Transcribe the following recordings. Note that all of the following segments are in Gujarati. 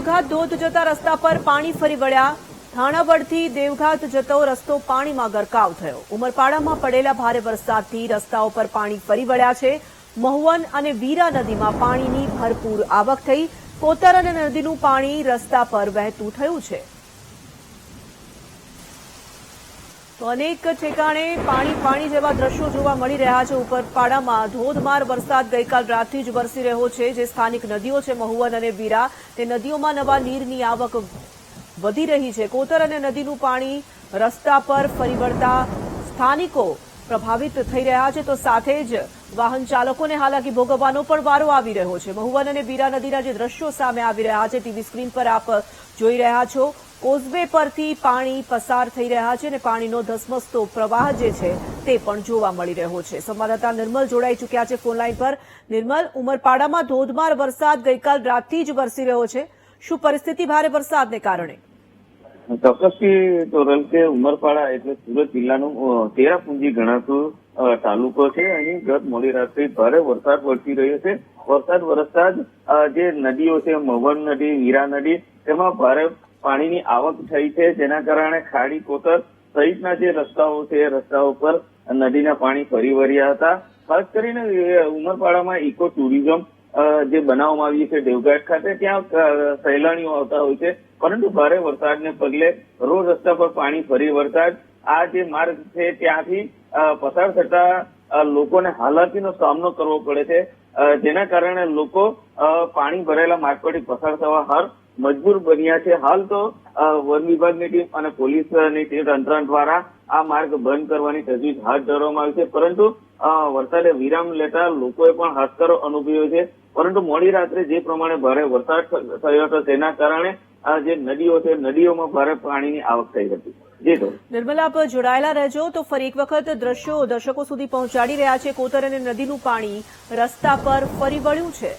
દેવઘાટ ધોધ જતા રસ્તા પર પાણી ફરી વળ્યા. થાણાવડથી દેવઘાટ જતો રસ્તો પાણીમાં ગરકાવ થયો. ઉમરપાડામાં પડેલા ભારે વરસાદથી રસ્તાઓ પર પાણી ફરી વળ્યા છે. મહુવન અને વીરા નદીમાં પાણીની ભરપૂર આવક થઈ. કોતર અને નદીનું પાણી રસ્તા પર વહેતું થયું છે. તો અનેક ઠેકાણે પાણી પાણી જેવા દ્રશ્યો જોવા મળી રહ્યા છે. ઉપરપાડામાં ધોધમાર વરસાદ ગઈકાલ રાતથી જ વરસી રહ્યો છે, જે સ્થાનિક નદીઓ છે, મહુવન અને વીરા. તે નદીઓમાં નવા નીરની આવક વધી રહી છે. કોતર અને નદીનું પાણી રસ્તા પર ફરી વળતા સ્થાનિકો પ્રભાવિત થઈ રહ્યા છે. તો સાથે જ વાહન ચાલકોને હાલાકી ભોગવવાનો પણ વારો આવી રહ્યો છે. મહુવન અને વીરા નદીના જે દ્રશ્યો સામે આવી રહ્યા છે, ટીવી સ્ક્રીન પર આપ જોઈ રહ્યા છો. કોઝવે પરથી પાણી પસાર થઈ રહ્યા છે અને પાણીનો ધસમસતો પ્રવાહ જે છે તે પણ જોવા મળી રહ્યો છે. સંવાદદાતા નિર્મલ જોડાઈ ચૂક્યા છે ફોનલાઈન પર. નિર્મલ, ઉમરપાડામાં ધોધમાર વરસાદ ગઈકાલ રાતથી જ વરસી રહ્યો છે. શું પરિસ્થિતિ ભારે વરસાદને કારણે? ચોક્કસથી તોરલ કે ઉમરપાડા એટલે સુરત જિલ્લાનું તેરાપુંજી ગણાતું તાલુકો છે. અહીં ગત મોડી રાત્રે ભારે વરસાદ વરસી રહ્યો છે. વરસાદ વરસતા જ જે નદીઓ છે, મવન નદી વીરા નદી, તેમાં ભારે પાણીની આવક થઈ છે, જેના કારણે ખાડી કોતર સહિતના જે રસ્તાઓ છે, એ રસ્તાઓ પર નદીના પાણી ફરી વળ્યા હતા. ખાસ કરીને ઉમરપાડામાં ઇકો ટુરિઝમ જે બનાવવામાં આવી છે દેવઘાટ ખાતે, ત્યાં સહેલાણીઓ આવતા હોય છે. પરંતુ ભારે વરસાદને પગલે રોડ રસ્તા પર પાણી ફરી વરસાદ આ જે માર્ગ છે, ત્યાંથી પસાર થતા લોકોને હાલાકીનો સામનો કરવો પડે છે. જેના કારણે લોકો પાણી ભરેલા માર્ગ પરથી પસાર થવા હાર મજબૂર બન્યા છે. હાલ તો વન વિભાગની ટીમ અને પોલીસની ટીમ તંત્ર દ્વારા આ માર્ગ બંધ કરવાની તજવીજ હાથ ધરવામાં આવી છે. પરંતુ વરસાદે વિરામ લેતા લોકોએ પણ હાશકારો અનુભવ્યો છે. પરંતુ મોડી રાત્રે જે પ્રમાણે ભારે વરસાદ થયો હતો તેના કારણે આ જે નદીઓ છે, નદીઓમાં ભારે પાણીની આવક થઈ હતી. નિર્મલા, આપ જોડાયેલા રહેજો તો ફરી એક વખત દ્રશ્યો દર્શકો સુધી પહોંચાડી રહ્યા છે. કોતર અને નદીનું પાણી રસ્તા પર ફરી વળ્યું છે.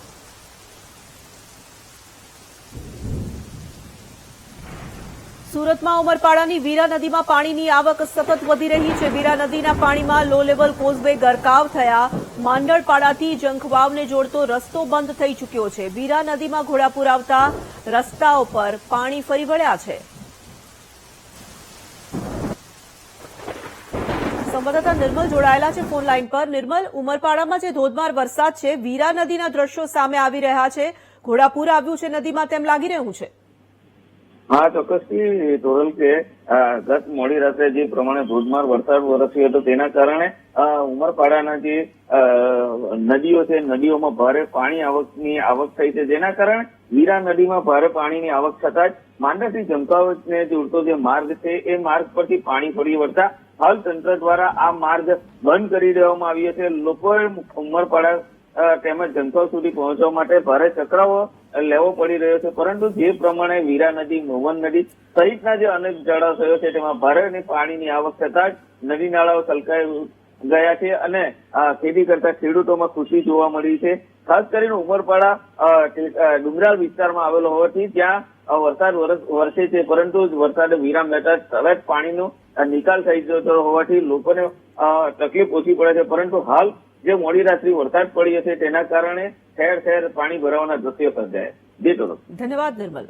સુરતમાં ઉમરપાડાની વીરા નદીમાં પાણીની આવક સતત વધી રહી છે. વીરા નદીના પાણીમાં લો લેવલ કોઝવે ગરકાવ થયા. માંડળપાડાથી જંખવાવને જોડતો રસ્તો બંધ થઈ ચૂક્યો છે. વીરા નદીમાં ઘોડાપુર આવતા રસ્તાઓ પર પાણી ફરી વળ્યા છે. સંવાદદાતા નિર્મલ જોડાયેલા છે ફોન લાઈન પર. નિર્મલ, ઉમરપાડામાં જે ધોધમાર વરસાદ છે, વીરા નદીના દ્રશ્યો સામે આવી રહ્યા છે. ઘોડાપુર આવ્યું છે, નદીમાં તેમ લાગી રહ્યું છે. હા ચોક્કસથી તોરલ કે ગત મોડી રાત્રે જે પ્રમાણે ધોધમાર વરસાદ વરસ્યો હતો, તેના કારણે ઉમરપાડાના જે નદીઓ છે, નદીઓમાં ભારે પાણી આવકની આવક થઈ છે. જેના કારણે વીરા નદીમાં ભારે પાણીની આવક થતા જ માંડરથી જમકાવતને જોડતો જે માર્ગ છે, એ માર્ગ પરથી પાણી ફરી વળતા હાલ તંત્ર દ્વારા આ માર્ગ બંધ કરી દેવામાં આવ્યો છે. લોકોએ ઉમરપાડા તેમજ જંકાવ સુધી પહોંચવા માટે ભારે ચક્રાઓ લેવો પડી રહ્યો છે. પરંતુ જે પ્રમાણે વીરા નદી, મોહન નદી સહિતના જે અનેક જળાશયો છે, તેમાં ભારે પાણીની આવક થતા જ નદી નાળાઓ છલકાઈ ગયા છે અને ખેતી કરતા ખેડૂતોમાં ખુશી જોવા મળી છે. ખાસ કરીને ઉમરપાડા ડુંગરાળ વિસ્તારમાં આવેલો હોવાથી ત્યાં વરસાદ વરસ- છે. પરંતુ વરસાદ વિરામ લેતા તરત પાણીનો નિકાલ થઈ જતો હોવાથી લોકોને તકલીફ ઓછી પડે છે. પરંતુ હાલ જે મોડી રાત્રિ વરસાદ પડ્યો છે તેના કારણે ઠેર ઠેર પાણી ભરાવાના દ્રશ્યો સર્જાયા. જી ધન્યવાદ, નિર્મલ.